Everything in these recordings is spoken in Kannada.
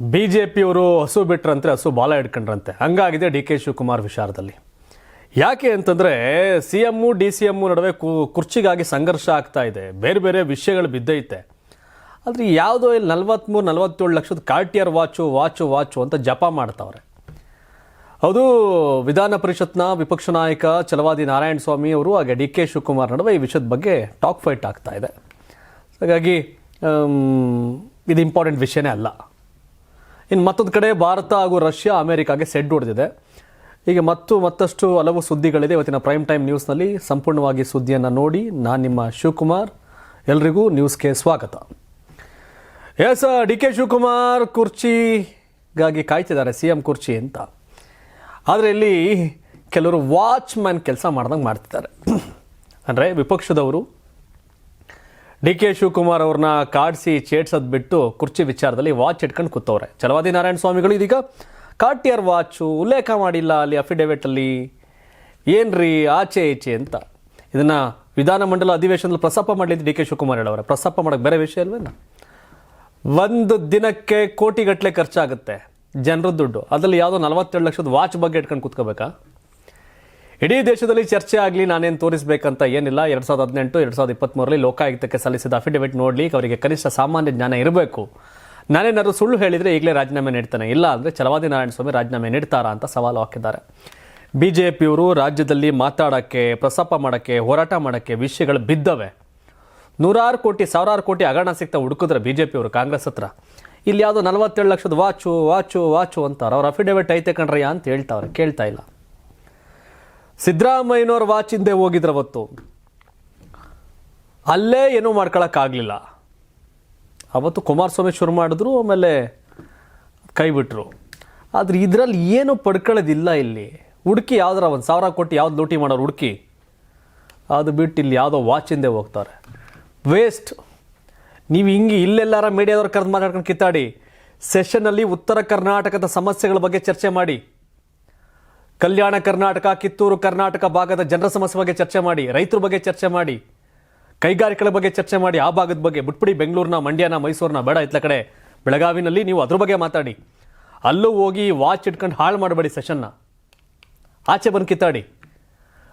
ಬಿ ಜೆ ಪಿಯವರು ಹಸು ಬಿಟ್ರಂತೆ, ಹಸು ಬಾಲ ಹಿಡ್ಕೊಂಡ್ರಂತೆ. ಹಂಗಾಗಿದೆ ಡಿ ಕೆ ಶಿವಕುಮಾರ್ ವಿಚಾರದಲ್ಲಿ. ಯಾಕೆ ಅಂತಂದರೆ C M D C M ನಡುವೆ ಕುರ್ಚಿಗಾಗಿ ಸಂಘರ್ಷ ಆಗ್ತಾ ಇದೆ. ಬೇರೆ ಬೇರೆ ವಿಷಯಗಳು ಬಿದ್ದೈತೆ. ಆದರೆ ಯಾವುದೋ ಇಲ್ಲಿ ನಲ್ವತ್ತ್ಮೂರು ನಲ್ವತ್ತೇಳು ಲಕ್ಷದ ಕಾರ್ಟಿಯರ್ ವಾಚು ವಾಚು ವಾಚು ಅಂತ ಜಪ ಮಾಡ್ತಾವ್ರೆ. ಅದು ವಿಧಾನ ಪರಿಷತ್ನ ವಿಪಕ್ಷ ನಾಯಕ ಚಲವಾದಿ ನಾರಾಯಣ ಸ್ವಾಮಿ ಅವರು, ಹಾಗೆ ಡಿ ಕೆ ಶಿವಕುಮಾರ್ ನಡುವೆ ಈ ವಿಷಯದ ಬಗ್ಗೆ ಟಾಕ್ ಫೈಟ್ ಆಗ್ತಾ ಇದೆ. ಹಾಗಾಗಿ ಇದು ಇಂಪಾರ್ಟೆಂಟ್ ವಿಷಯನೇ ಅಲ್ಲ. ಇನ್ನು ಮತ್ತೊಂದು ಕಡೆ ಭಾರತ ಹಾಗೂ ರಷ್ಯಾ ಅಮೆರಿಕಾಗೆ ಸೆಡ್ ಹೊಡೆದಿದೆ. ಹೀಗೆ ಮತ್ತು ಮತ್ತಷ್ಟು ಹಲವು ಸುದ್ದಿಗಳಿದೆ ಇವತ್ತಿನ ಪ್ರೈಮ್ ಟೈಮ್ ನ್ಯೂಸ್ನಲ್ಲಿ. ಸಂಪೂರ್ಣವಾಗಿ ಸುದ್ದಿಯನ್ನು ನೋಡಿ, ನಾನು ನಿಮ್ಮ ಶಿವಕುಮಾರ್. ಎಲ್ರಿಗೂ ನ್ಯೂಸ್ಗೆ ಸ್ವಾಗತ. ಎಸ್ ಡಿ ಕೆ ಶಿವಕುಮಾರ್ ಕುರ್ಚಿಗಾಗಿ ಕಾಯ್ತಿದ್ದಾರೆ ಸಿ ಎಂ ಕುರ್ಚಿ ಅಂತ. ಆದರೆ ಇಲ್ಲಿ ಕೆಲವರು ವಾಚ್ಮ್ಯಾನ್ ಕೆಲಸ ಮಾಡ್ದಂಗೆ ಮಾಡ್ತಿದ್ದಾರೆ. ಅಂದರೆ ವಿಪಕ್ಷದವರು ಡಿ ಕೆ ಶಿವಕುಮಾರ್ ಅವ್ರನ್ನ ಕಾಡಿಸಿ ಚೇಡ್ಸೋದು ಬಿಟ್ಟು ಕುರ್ಚಿ ವಿಚಾರದಲ್ಲಿ ವಾಚ್ ಇಟ್ಕೊಂಡು ಕೂತವ್ರೆ. ಚಲವಾದಿ ನಾರಾಯಣ ಸ್ವಾಮಿಗಳು, ಇದೀಗ ಕಾಟಿಯರ್ ವಾಚು ಉಲ್ಲೇಖ ಮಾಡಿಲ್ಲ ಅಲ್ಲಿ ಅಫಿಡೇವಿಟಲ್ಲಿ ಏನ್ರಿ ಆಚೆ ಈಚೆ ಅಂತ? ಇದನ್ನ ವಿಧಾನಮಂಡಲ ಅಧಿವೇಶನದಲ್ಲಿ ಪ್ರಸಾಪ ಮಾಡಲಿದ್ದು ಡಿ ಕೆ ಶಿವಕುಮಾರ್ ಹೇಳವ್ರೆ. ಪ್ರಸಾಪ ಮಾಡೋಕೆ ಬೇರೆ ವಿಷಯ ಅಲ್ವೇನ? ಒಂದು ದಿನಕ್ಕೆ ಕೋಟಿಗಟ್ಟಲೆ ಖರ್ಚಾಗುತ್ತೆ ಜನರ ದುಡ್ಡು. ಅದರಲ್ಲಿ ಯಾವುದೋ ನಲವತ್ತೆರಡು ಲಕ್ಷದ ವಾಚ್ ಬಗ್ಗೆ ಇಟ್ಕೊಂಡು ಕೂತ್ಕೋಬೇಕಾ? ಇಡೀ ದೇಶದಲ್ಲಿ ಚರ್ಚೆ ಆಗಲಿ, ನಾನೇನು ತೋರಿಸಬೇಕಂತ ಏನಿಲ್ಲ. ಎರಡು ಸಾವಿರದ ಹದಿನೆಂಟು, ಎರಡು ಸಾವಿರದ ಇಪ್ಪತ್ತ್ಮೂರರಲ್ಲಿ ಲೋಕಾಯುಕ್ತಕ್ಕೆ ಸಲ್ಲಿಸಿದ ಅಫಿಡವಿಟ್ ನೋಡಲಿ ಅವರಿಗೆ ಕನಿಷ್ಠ ಸಾಮಾನ್ಯ ಜ್ಞಾನ ಇರಬೇಕು. ನಾನೇನಾದರೂ ಸುಳ್ಳು ಹೇಳಿದರೆ ಈಗಲೇ ರಾಜೀನಾಮೆ ನೀಡ್ತಾನೆ. ಇಲ್ಲ ಅಂದರೆ ಚಲವಾದಿ ನಾರಾಯಣ ಸ್ವಾಮಿ ರಾಜೀನಾಮೆ ನೀಡ್ತಾರಾ ಅಂತ ಸವಾಲು ಹಾಕಿದ್ದಾರೆ. ಬಿ ಜೆ ಪಿಯವರು ರಾಜ್ಯದಲ್ಲಿ ಮಾತಾಡೋಕ್ಕೆ, ಪ್ರಸ್ತಾಪ ಮಾಡೋಕ್ಕೆ, ಹೋರಾಟ ಮಾಡೋಕ್ಕೆ ವಿಷಯಗಳು ಬಿದ್ದವೆ. ನೂರಾರು ಕೋಟಿ, ಸಾವಿರಾರು ಕೋಟಿ ಹಗರಣ ಸಿಗ್ತಾ ಹುಡುಕಿದ್ರೆ ಬಿ ಜೆ ಪಿಯವರು ಕಾಂಗ್ರೆಸ್ ಹತ್ರ. ಇಲ್ಲಿ ಯಾವುದೋ ನಲವತ್ತೇಳು ಲಕ್ಷದ ವಾಚು ವಾಚು ವಾಚು ಅಂತಾರೆ. ಅವ್ರ ಅಫಿಡವಿಟ್ ಐತೆ ಕಣ್ರಯ್ಯ ಅಂತ ಹೇಳ್ತಾವ್ರೆ. ಕೇಳ್ತಾ ಇಲ್ಲ. ಸಿದ್ದರಾಮಯ್ಯನವ್ರ ವಾಚ್ ಹಿಂದೆ ಹೋಗಿದ್ರವತ್ತು ಅಲ್ಲೇ ಏನೂ ಮಾಡ್ಕೊಳಕ್ಕಾಗಲಿಲ್ಲ. ಅವತ್ತು ಕುಮಾರಸ್ವಾಮಿ ಶುರು ಮಾಡಿದ್ರು, ಆಮೇಲೆ ಕೈ ಬಿಟ್ಟರು ಆದ್ರೆ ಇದರಲ್ಲಿ ಏನು ಪಡ್ಕೊಳ್ಳೋದಿಲ್ಲ ಇಲ್ಲಿ. ಹುಡುಕಿ ಯಾವ್ದಾರ ಒಂದು ಸಾವಿರ ಕೋಟಿ ಯಾವ್ದು ಲೂಟಿ ಮಾಡೋರು ಹುಡುಕಿ. ಅದು ಬಿಟ್ಟು ಇಲ್ಲಿ ಯಾವುದೋ ವಾಚಿಂದೆ ಹೋಗ್ತಾರೆ. ವೇಸ್ಟ್. ನೀವು ಹಿಂಗೆ ಇಲ್ಲೆಲ್ಲಾರ ಮೀಡಿಯಾದವ್ರು ಕರೆದು ಮಾತಾಡ್ಕೊಂಡು ಕಿತ್ತಾಡಿ. ಸೆಷನ್ನಲ್ಲಿ ಉತ್ತರ ಕರ್ನಾಟಕದ ಸಮಸ್ಯೆಗಳ ಬಗ್ಗೆ ಚರ್ಚೆ ಮಾಡಿ. ಕಲ್ಯಾಣ ಕರ್ನಾಟಕ, ಕಿತ್ತೂರು ಕರ್ನಾಟಕ ಭಾಗದ ಜನರ ಸಮಸ್ಯೆ ಬಗ್ಗೆ ಚರ್ಚೆ ಮಾಡಿ, ರೈತರ ಬಗ್ಗೆ ಚರ್ಚೆ ಮಾಡಿ, ಕೈಗಾರಿಕೆಗಳ ಬಗ್ಗೆ ಚರ್ಚೆ ಮಾಡಿ, ಆ ಭಾಗದ ಬಗ್ಗೆ ಬಿಟ್ಬಿಡಿ, ಬೆಂಗಳೂರಿನ, ಮಂಡ್ಯನ, ಮೈಸೂರಿನ ಬೇಡ ಇತ್ತ ಕಡೆ ಬೆಳಗಾವಿನಲ್ಲಿ ನೀವು ಅದ್ರ ಬಗ್ಗೆ ಮಾತಾಡಿ. ಅಲ್ಲೂ ಹೋಗಿ ವಾಚ್ ಇಟ್ಕೊಂಡು ಹಾಳು ಮಾಡಬೇಡಿ ಸೆಷನ್ನ ಆಚೆ ಬಂದು ಕಿತ್ತಾಡಿ.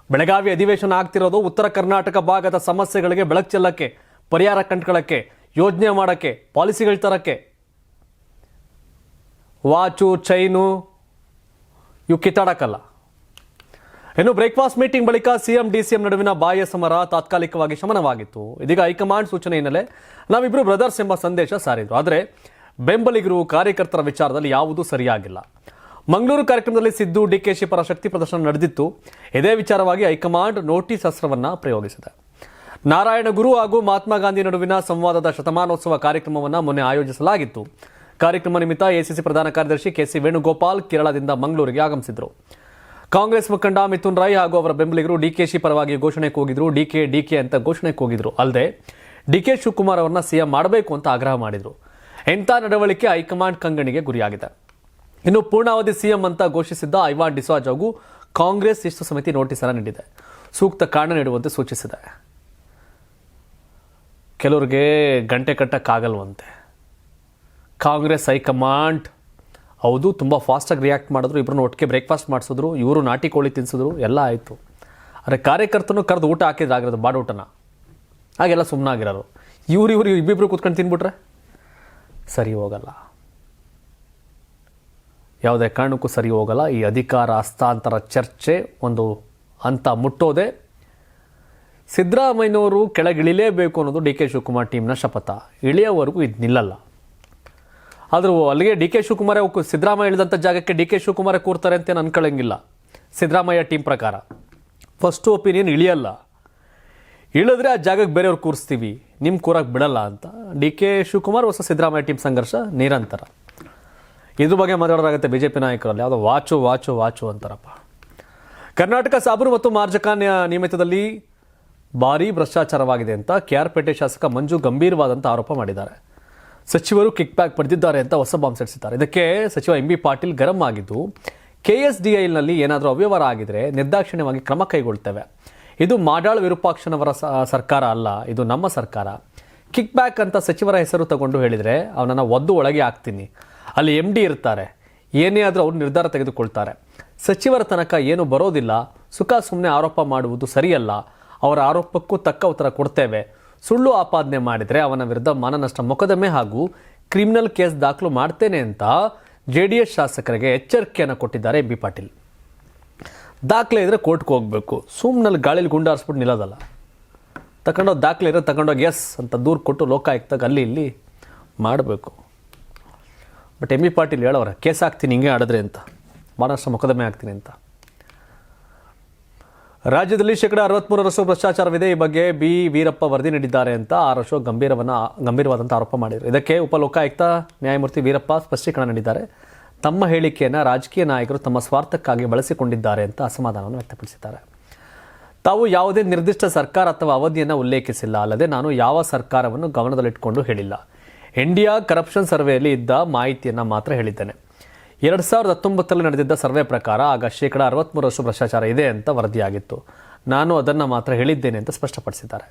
ಬೆಳಗಾವಿ ಅಧಿವೇಶನ ಆಗ್ತಿರೋದು ಉತ್ತರ ಕರ್ನಾಟಕ ಭಾಗದ ಸಮಸ್ಯೆಗಳಿಗೆ ಬೆಳಕು ಚೆಲ್ಲಕ್ಕೆ, ಪರಿಹಾರ ಕಂಡ್ಕೊಳ್ಳೋಕ್ಕೆ, ಯೋಜನೆ ಮಾಡೋಕ್ಕೆ ಪಾಲಿಸಿಗಳು ತರಕ್ಕೆ. ವಾಚು ಚೈನು ಇವು ಕಿತ್ತಾಡಕ್ಕಲ್ಲ. ಇನ್ನು ಬ್ರೇಕ್ಫಾಸ್ಟ್ ಮೀಟಿಂಗ್ ಬಳಿಕ ಸಿಎಂ ಡಿಸಿಎಂ ನಡುವಿನ ಬಾಹ್ಯ ಸಮರ ತಾತ್ಕಾಲಿಕವಾಗಿ ಶಮನವಾಗಿತ್ತು. ಇದೀಗ ಹೈಕಮಾಂಡ್ ಸೂಚನೆ ಹಿನ್ನೆಲೆ ನಾವಿಬ್ರು ಬ್ರದರ್ಸ್ ಎಂಬ ಸಂದೇಶ ಸಾರಿದ್ರು ಆದರೆ ಬೆಂಬಲಿಗರು ಕಾರ್ಯಕರ್ತರ ವಿಚಾರದಲ್ಲಿ ಯಾವುದೂ ಸರಿಯಾಗಿಲ್ಲ. ಮಂಗಳೂರು ಕಾರ್ಯಕ್ರಮದಲ್ಲಿ ಸಿದ್ದು ಡಿಕೆಶಿ ಪರ ಶಕ್ತಿ ಪ್ರದರ್ಶನ ನಡೆದಿತ್ತು. ಇದೇ ವಿಚಾರವಾಗಿ ಹೈಕಮಾಂಡ್ ನೋಟಿಸ್ ಅಸ್ತ್ರವನ್ನು ಪ್ರಯೋಗಿಸಿದೆ. ನಾರಾಯಣ ಗುರು ಹಾಗೂ ಮಹಾತ್ಮ ಗಾಂಧಿ ನಡುವಿನ ಸಂವಾದದ ಶತಮಾನೋತ್ಸವ ಕಾರ್ಯಕ್ರಮವನ್ನು ಮೊನ್ನೆ ಆಯೋಜಿಸಲಾಗಿತ್ತು. ಕಾರ್ಯಕ್ರಮ ನಿಮಿತ್ತ ಎಸಿಸಿ ಪ್ರಧಾನ ಕಾರ್ಯದರ್ಶಿ ಕೆಸಿ ವೇಣುಗೋಪಾಲ್ ಕೇರಳದಿಂದ ಮಂಗಳೂರಿಗೆ ಆಗಮಿಸಿದರು. ಕಾಂಗ್ರೆಸ್ ಮುಖಂಡ ಮಿಥುನ್ ರಾಯ್ ಹಾಗೂ ಅವರ ಬೆಂಬಲಿಗರು ಡಿಕೆಶಿ ಪರವಾಗಿ ಘೋಷಣೆ ಕೂಗಿದ್ರು ಡಿಕೆ ಡಿಕೆ ಅಂತ ಘೋಷಣೆ ಕೂಗಿದ್ರು ಅಲ್ಲದೆ, ಡಿಕೆ ಶಿವಕುಮಾರ್ ಅವರನ್ನ ಸಿಎಂ ಮಾಡಬೇಕು ಅಂತ ಆಗ್ರಹ ಮಾಡಿದ್ರು. ಎಂಥ ನಡವಳಿಕೆ ಹೈಕಮಾಂಡ್ ಕಂಗಣಿಗೆ ಗುರಿಯಾಗಿದೆ. ಇನ್ನು ಪೂರ್ಣಾವಧಿ ಸಿಎಂ ಅಂತ ಘೋಷಿಸಿದ್ದ ಐವಾನ್ ಡಿಸಾಜ್ ಹಾಗೂ ಕಾಂಗ್ರೆಸ್ ಶಿಸ್ತು ಸಮಿತಿ ನೋಟಿಸ್ ಅನ್ನು ನೀಡಿದೆ. ಸೂಕ್ತ ಕಾರಣ ನೀಡುವಂತೆ ಸೂಚಿಸಿದೆ. ಕೆಲವರಿಗೆ ಗಂಟೆ ಕಟ್ಟಕ್ಕಾಗಲ್ವಂತೆ. ಕಾಂಗ್ರೆಸ್ ಹೈಕಮಾಂಡ್, ಹೌದು, ತುಂಬ ಫಾಸ್ಟಾಗಿ ರಿಯಾಕ್ಟ್ ಮಾಡಿದ್ರು ಇಬ್ಬರನ್ನ ಒಟ್ಟಿಗೆ ಬ್ರೇಕ್ಫಾಸ್ಟ್ ಮಾಡಿಸಿದ್ರು, ಇವರು ನಾಟಿ ಕೋಳಿ ತಿನ್ಸಿದ್ರು, ಎಲ್ಲ ಆಯಿತು. ಆದರೆ ಕಾರ್ಯಕರ್ತನು ಕರೆದು ಊಟ ಹಾಕಿದ್ರೆ ಆಗಿರೋದು ಬಾಡೂಟನ ಹಾಗೆಲ್ಲ ಸುಮ್ಮನಾಗಿರೋರು ಇವ್ರು ಇವರು ಇಬ್ಬಿಬ್ರು ಕೂತ್ಕೊಂಡು ತಿನ್ಬಿಟ್ರೆ? ಸರಿ ಹೋಗಲ್ಲ. ಯಾವುದೇ ಕಾರಣಕ್ಕೂ ಸರಿ ಹೋಗಲ್ಲ. ಈ ಅಧಿಕಾರ, ಹಸ್ತಾಂತರ, ಚರ್ಚೆ ಒಂದು ಹಂತ ಮುಟ್ಟೋದೆ ಸಿದ್ದರಾಮಯ್ಯನವರು ಕೆಳಗಿಳಿಲೇಬೇಕು ಅನ್ನೋದು ಡಿ ಕೆ ಶಿವಕುಮಾರ್ ಟೀಮ್ನ ಶಪಥ. ಇಳಿಯವರೆಗೂ ಇದು ನಿಲ್ಲಲ್ಲ. ಆದರೂ ಅಲ್ಲಿಗೆ ಡಿ ಕೆ ಶಿವಕುಮಾರ್ ಸಿದ್ದರಾಮಯ್ಯ ಇಳಿದಂಥ ಜಾಗಕ್ಕೆ ಡಿ ಕೆ ಶಿವಕುಮಾರ ಕೂರ್ತಾರೆ ಅಂತ ಏನು ಅನ್ಕೊಳ್ಳಂಗಿಲ್ಲ. ಸಿದ್ದರಾಮಯ್ಯ ಟೀಮ್ ಪ್ರಕಾರ. ಫಸ್ಟು ಒಪಿನಿಯನ್ ಇಳಿಯಲ್ಲ. ಇಳಿದ್ರೆ ಆ ಜಾಗಕ್ಕೆ ಬೇರೆಯವ್ರು ಕೂರಿಸ್ತೀವಿ. ನಿಮ್ಮ ಕೂರಕ್ಕೆ ಬಿಡಲ್ಲ ಅಂತ. ಡಿ ಕೆ ಶಿವಕುಮಾರ್ ಹೊಸ ಸಿದ್ದರಾಮಯ್ಯ ಟೀಮ್ ಸಂಘರ್ಷ ನಿರಂತರ. ಇದ್ರ ಬಗ್ಗೆ ಮಾತಾಡೋದಾಗುತ್ತೆ ಬಿ ಜೆ ಪಿ ನಾಯಕರಲ್ಲಿ. ಯಾವುದೋ ವಾಚು ವಾಚು ವಾಚು ಅಂತಾರಪ್ಪ. ಕರ್ನಾಟಕ ಸಾಬರು ಮತ್ತು ಮಾರ್ಜಕ ನ್ಯ- ನಿಯಮಿತದಲ್ಲಿ ಭಾರೀ ಭ್ರಷ್ಟಾಚಾರವಾಗಿದೆ ಅಂತ ಕೆ ಆರ್ ಪೇಟೆ ಶಾಸಕ ಮಂಜು ಗಂಭೀರವಾದಂಥ ಆರೋಪ ಮಾಡಿದ್ದಾರೆ. ಸಚಿವರು ಕಿಕ್ ಬ್ಯಾಕ್ ಪಡೆದಿದ್ದಾರೆ ಅಂತ ಹೊಸ ಬಾಂಬ್ ಸಿಡಿಸಿದ್ದಾರೆ. ಇದಕ್ಕೆ ಸಚಿವ ಎಂ ಬಿ ಪಾಟೀಲ್ ಗರಂ ಆಗಿದ್ದು ಕೆ ಎಸ್ ಡಿ ಐನಲ್ಲಿ ಏನಾದರೂ ಅವ್ಯವಹಾರ ಆಗಿದ್ರೆ ನಿರ್ದಾಕ್ಷಿಣ್ಯವಾಗಿ ಕ್ರಮ ಕೈಗೊಳ್ತೇವೆ. ಇದು ಮಾಡಾಳ್ ವಿರೂಪಾಕ್ಷನವರ ಸರ್ಕಾರ ಅಲ್ಲ, ಇದು ನಮ್ಮ ಸರ್ಕಾರ. ಕಿಕ್ ಬ್ಯಾಕ್ ಅಂತ ಸಚಿವರ ಹೆಸರು ತಗೊಂಡು ಹೇಳಿದರೆ ಅವನನ್ನು ಒದ್ದು ಒಳಗೆ ಹಾಕ್ತೀನಿ. ಅಲ್ಲಿ ಎಂ ಡಿ ಇರ್ತಾರೆ. ಏನೇ ಆದರೂ ಅವರು ನಿರ್ಧಾರ ತೆಗೆದುಕೊಳ್ತಾರೆ. ಸಚಿವರ ತನಕ ಏನು ಬರೋದಿಲ್ಲ. ಸುಖ ಸುಮ್ಮನೆ ಆರೋಪ ಮಾಡುವುದು ಸರಿಯಲ್ಲ. ಅವರ ಆರೋಪಕ್ಕೂ ತಕ್ಕ ಉತ್ತರ ಕೊಡ್ತೇವೆ. ಸುಳ್ಳು ಆಪಾದನೆ ಮಾಡಿದರೆ ಅವನ ವಿರುದ್ಧ ಮಾನನಷ್ಟ ಮೊಕದ್ದಮೆ ಹಾಗೂ ಕ್ರಿಮಿನಲ್ ಕೇಸ್ ದಾಖಲು ಮಾಡ್ತೇನೆ ಅಂತ ಜೆ ಡಿ ಎಸ್ ಶಾಸಕರಿಗೆ ಎಚ್ಚರಿಕೆಯನ್ನು ಕೊಟ್ಟಿದ್ದಾರೆ ಬಿ ಪಾಟೀಲ್. ದಾಖಲೆ ಇದ್ರೆ ಕೋರ್ಟ್ಗೆ ಹೋಗಬೇಕು. ಸುಮ್ಮನಲ್ಲಿ ಗಾಳಿಲಿ ಗುಂಡಾರಿಸ್ಬಿಟ್ಟು ನಿಲ್ಲೋದಲ್ಲ. ತಗೊಂಡೋಗಿ ದಾಖಲೆ ಇರೋ ತಗೊಂಡೋಗಿ ಎಸ್ ಅಂತ ದೂರು ಕೊಟ್ಟು ಲೋಕಾಯುಕ್ತಾಗ ಅಲ್ಲಿ ಇಲ್ಲಿ ಮಾಡಬೇಕು. ಬಟ್ ಎಂ ಬಿ ಪಾಟೀಲ್ ಹೇಳೋರ ಕೇಸ್ ಹಾಕ್ತೀನಿ, ಹಿಂಗೆ ಆಡಿದ್ರೆ ಅಂತ. ಮಹಾರಾಷ್ಟ್ರ ಮೊಕದ್ದಮೆ ಹಾಕ್ತೀನಿ ಅಂತ. ರಾಜ್ಯದಲ್ಲಿ ಶೇಕಡ ಅರವತ್ಮೂರರಷ್ಟು ಭ್ರಷ್ಟಾಚಾರವಿದೆ. ಈ ಬಗ್ಗೆ ಬಿ. ವೀರಪ್ಪ ವರದಿ ನೀಡಿದ್ದಾರೆ ಅಂತ ಆರ್ ಅಶೋಕ್ ಗಂಭೀರವನ್ನ ಗಂಭೀರವಾದಂಥ ಆರೋಪ ಮಾಡಿದರು. ಇದಕ್ಕೆ ಉಪಲೋಕಾಯುಕ್ತ ನ್ಯಾಯಮೂರ್ತಿ ವೀರಪ್ಪ ಸ್ಪಷ್ಟೀಕರಣ ನೀಡಿದ್ದಾರೆ. ತಮ್ಮ ಹೇಳಿಕೆಯನ್ನು ರಾಜಕೀಯ ನಾಯಕರು ತಮ್ಮ ಸ್ವಾರ್ಥಕ್ಕಾಗಿ ಬಳಸಿಕೊಂಡಿದ್ದಾರೆ ಅಂತ ಅಸಮಾಧಾನವನ್ನು ವ್ಯಕ್ತಪಡಿಸಿದ್ದಾರೆ. ತಾವು ಯಾವುದೇ ನಿರ್ದಿಷ್ಟ ಸರ್ಕಾರ ಅಥವಾ ಅವಧಿಯನ್ನು ಉಲ್ಲೇಖಿಸಿಲ್ಲ. ಅಲ್ಲದೆ ನಾನು ಯಾವ ಸರ್ಕಾರವನ್ನು ಗಮನದಲ್ಲಿಟ್ಟುಕೊಂಡು ಹೇಳಿಲ್ಲ. ಇಂಡಿಯಾ ಕರಪ್ಷನ್ ಸರ್ವೆಯಲ್ಲಿ ಇದ್ದ ಮಾಹಿತಿಯನ್ನು ಮಾತ್ರ ಹೇಳಿದ್ದೇನೆ. ಎರಡು ಸಾವಿರದ ಹತ್ತೊಂಬತ್ತರಲ್ಲಿ ನಡೆದಿದ್ದ ಸರ್ವೆ ಪ್ರಕಾರ ಆಗ ಶೇಕಡ ಅರವತ್ತ್ಮೂರರಷ್ಟು ಭ್ರಷ್ಟಾಚಾರ ಇದೆ ಅಂತ ವರದಿಯಾಗಿತ್ತು. ನಾನು ಅದನ್ನು ಮಾತ್ರ ಹೇಳಿದ್ದೇನೆ ಅಂತ ಸ್ಪಷ್ಟಪಡಿಸಿದ್ದಾರೆ.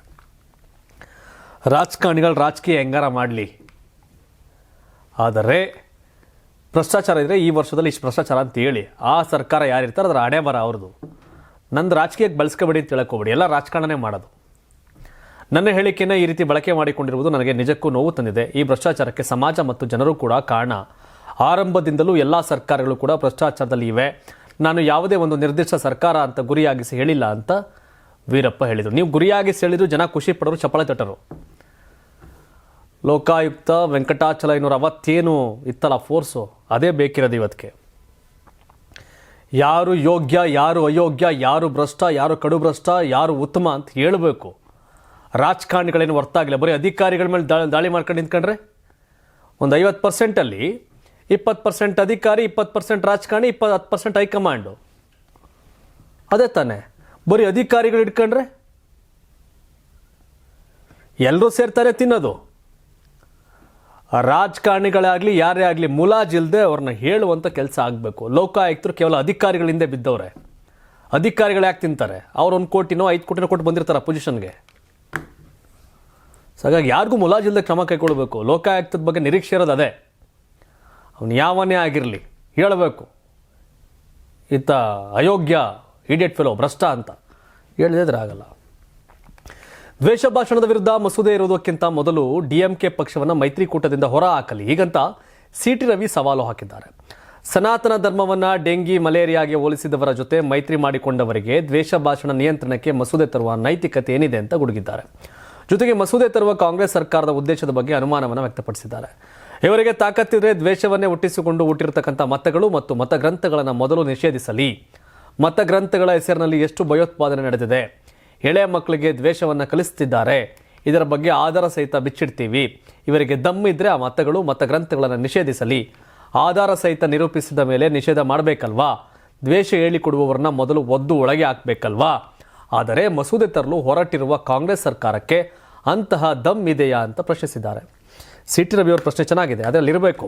ರಾಜಕಾರಣಿಗಳು ರಾಜಕೀಯ ಹೆಂಗಾರ ಮಾಡಲಿ. ಆದರೆ ಭ್ರಷ್ಟಾಚಾರ ಇದ್ದರೆ ಈ ವರ್ಷದಲ್ಲಿ ಇಷ್ಟು ಭ್ರಷ್ಟಾಚಾರ ಅಂತ ಹೇಳಿ. ಆ ಸರ್ಕಾರ ಯಾರಿರ್ತಾರೆ ಅದರ ಹಣೆ ಬರ ಅವ್ರದ್ದು ನಂದು ರಾಜಕೀಯಕ್ಕೆ ಬಳಸ್ಕೋಬೇಡಿ ಅಂತ ಎಲ್ಲ ರಾಜಕಾರಣನೇ ಮಾಡೋದು. ನನ್ನ ಹೇಳಿಕೆಯನ್ನು ಈ ರೀತಿ ಬಳಕೆ ಮಾಡಿಕೊಂಡಿರುವುದು ನನಗೆ ನಿಜಕ್ಕೂ ನೋವು ತಂದಿದೆ. ಈ ಭ್ರಷ್ಟಾಚಾರಕ್ಕೆ ಸಮಾಜ ಮತ್ತು ಜನರು ಕೂಡ ಕಾರಣ. ಆರಂಭದಿಂದಲೂ ಎಲ್ಲ ಸರ್ಕಾರಗಳು ಕೂಡ ಭ್ರಷ್ಟಾಚಾರದಲ್ಲಿ ಇವೆ. ನಾನು ಯಾವುದೇ ಒಂದು ನಿರ್ದಿಷ್ಟ ಸರ್ಕಾರ ಅಂತ ಗುರಿಯಾಗಿಸಿ ಹೇಳಿಲ್ಲ ಅಂತ ವೀರಪ್ಪ ಹೇಳಿದರು. ನೀವು ಗುರಿಯಾಗಿಸಿ ಹೇಳಿದ್ರು ಜನ ಖುಷಿ ಪಡೋರು ಚಪಳ ತಟ್ಟರು. ಲೋಕಾಯುಕ್ತ ವೆಂಕಟಾಚಲ ಇನ್ನೂರ ಅವತ್ತೇನು ಇತ್ತಲ್ಲ ಫೋರ್ಸು ಅದೇ ಬೇಕಿರೋದು ಇವತ್ತಿಗೆ. ಯಾರು ಯೋಗ್ಯ, ಯಾರು ಅಯೋಗ್ಯ, ಯಾರು ಭ್ರಷ್ಟ, ಯಾರು ಕಡು ಭ್ರಷ್ಟ, ಯಾರು ಉತ್ತಮ ಅಂತ ಹೇಳಬೇಕು. ರಾಜಕಾರಣಿಗಳೇನು ಹೊರ್ತಾಗಿಲ್ಲ. ಬರೀ ಅಧಿಕಾರಿಗಳ ಮೇಲೆ ದಾಳಿ ದಾಳಿ ಮಾಡ್ಕೊಂಡು ನಿಂತ್ಕೊಂಡ್ರೆ? ಒಂದು ಐವತ್ತು ಪರ್ಸೆಂಟಲ್ಲಿ ಇಪ್ಪತ್ತು ಪರ್ಸೆಂಟ್ ಅಧಿಕಾರಿ, ಇಪ್ಪತ್ತು ಪರ್ಸೆಂಟ್ ರಾಜಕಾರಣಿ, ಇಪ್ಪತ್ತು ಹತ್ತು ಪರ್ಸೆಂಟ್ ಹೈಕಮಾಂಡು. ಅದೇ ತಾನೇ. ಬರೀ ಅಧಿಕಾರಿಗಳು ಇಟ್ಕೊಂಡ್ರೆ ಎಲ್ಲರೂ ಸೇರ್ತಾರೆ ತಿನ್ನೋದು. ರಾಜಕಾರಣಿಗಳಾಗಲಿ ಯಾರೇ ಆಗಲಿ ಮುಲಾಜಿಲ್ಲದೆ ಅವ್ರನ್ನ ಹೇಳುವಂಥ ಕೆಲಸ ಆಗಬೇಕು. ಲೋಕಾಯುಕ್ತರು ಕೇವಲ ಅಧಿಕಾರಿಗಳಿಂದ ಬಿದ್ದವ್ರೆ. ಅಧಿಕಾರಿಗಳು ಯಾಕೆ ತಿಂತಾರೆ? ಅವ್ರು ಒಂದು ಕೋಟಿನೋ, ಐದು ಕೋಟಿನೋ ಕೊಟ್ಟು ಬಂದಿರ್ತಾರೆ ಪೊಸಿಷನ್ಗೆ ಹಾಗಾಗಿ ಯಾರಿಗೂ ಮುಲಾಜಿಲ್ಲದೆ ಕ್ರಮ ಕೈಗೊಳ್ಬೇಕು. ಲೋಕಾಯುಕ್ತದ ಬಗ್ಗೆ ನಿರೀಕ್ಷೆ ಇರೋದು ಅದೇ. ಅವನು ಯಾವನೇ ಆಗಿರಲಿ ಹೇಳಬೇಕು. ಈತ ಅಯೋಗ್ಯ ಇಡಿಯಟ್ ಫೆಲೋ ಭ್ರಷ್ಟ ಅಂತ ಹೇಳಿದ್ರೆ ಆಗಲ್ಲ ದ್ವೇಷ ಭಾಷಣದ ವಿರುದ್ಧ ಮಸೂದೆ ಇರುವುದಕ್ಕಿಂತ ಮೊದಲು ಡಿಎಂಕೆ ಪಕ್ಷವನ್ನು ಮೈತ್ರಿಕೂಟದಿಂದ ಹೊರ ಹಾಕಲಿ ಹೀಗಂತ ಸಿಟಿ ರವಿ ಸವಾಲು ಹಾಕಿದ್ದಾರೆ. ಸನಾತನ ಧರ್ಮವನ್ನ ಡೆಂಗಿ, ಮಲೇರಿಯಾಗೆ ಹೋಲಿಸಿದವರ ಜೊತೆ ಮೈತ್ರಿ ಮಾಡಿಕೊಂಡವರಿಗೆ ದ್ವೇಷ ಭಾಷಣ ನಿಯಂತ್ರಣಕ್ಕೆ ಮಸೂದೆ ತರುವ ನೈತಿಕತೆ ಏನಿದೆ ಅಂತ ಗುಡುಗಿದ್ದಾರೆ. ಜೊತೆಗೆ ಮಸೂದೆ ತರುವ ಕಾಂಗ್ರೆಸ್ ಸರ್ಕಾರದ ಉದ್ದೇಶದ ಬಗ್ಗೆ ಅನುಮಾನವನ್ನು ವ್ಯಕ್ತಪಡಿಸಿದ್ದಾರೆ. ಇವರಿಗೆ ತಾಕತ್ತಿದ್ರೆ ದ್ವೇಷವನ್ನೇ ಹುಟ್ಟಿಸಿಕೊಂಡು ಹುಟ್ಟಿರತಕ್ಕಂಥ ಮತಗಳು ಮತ್ತು ಮತಗ್ರಂಥಗಳನ್ನು ಮೊದಲು ನಿಷೇಧಿಸಲಿ. ಮತಗ್ರಂಥಗಳ ಹೆಸರಿನಲ್ಲಿ ಎಷ್ಟು ಭಯೋತ್ಪಾದನೆ ನಡೆದಿದೆ. ಎಳೆಯ ಮಕ್ಕಳಿಗೆ ದ್ವೇಷವನ್ನು ಕಲಿಸ್ತಿದ್ದಾರೆ. ಇದರ ಬಗ್ಗೆ ಆಧಾರ ಸಹಿತ ಬಿಚ್ಚಿಡ್ತೀವಿ. ಇವರಿಗೆ ದಮ್ಮಿದ್ರೆ ಆ ಮತಗಳು, ಮತಗ್ರಂಥಗಳನ್ನು ನಿಷೇಧಿಸಲಿ. ಆಧಾರ ಸಹಿತ ನಿರೂಪಿಸಿದ ಮೇಲೆ ನಿಷೇಧ ಮಾಡಬೇಕಲ್ವಾ? ದ್ವೇಷ ಹೇಳಿಕೊಡುವವರನ್ನ ಮೊದಲು ಒದ್ದು ಒಳಗೆ ಹಾಕಬೇಕಲ್ವಾ? ಆದರೆ ಮಸೂದೆ ತರಲು ಹೊರಟಿರುವ ಕಾಂಗ್ರೆಸ್ ಸರ್ಕಾರಕ್ಕೆ ಅಂತಹ ದಮ್ ಇದೆಯಾ ಅಂತ ಪ್ರಶ್ನಿಸಿದ್ದಾರೆ. ಸಿಟಿ ರವಿಯವರ ಪ್ರಶ್ನೆ ಚೆನ್ನಾಗಿದೆ, ಅದರಲ್ಲಿ ಇರಬೇಕು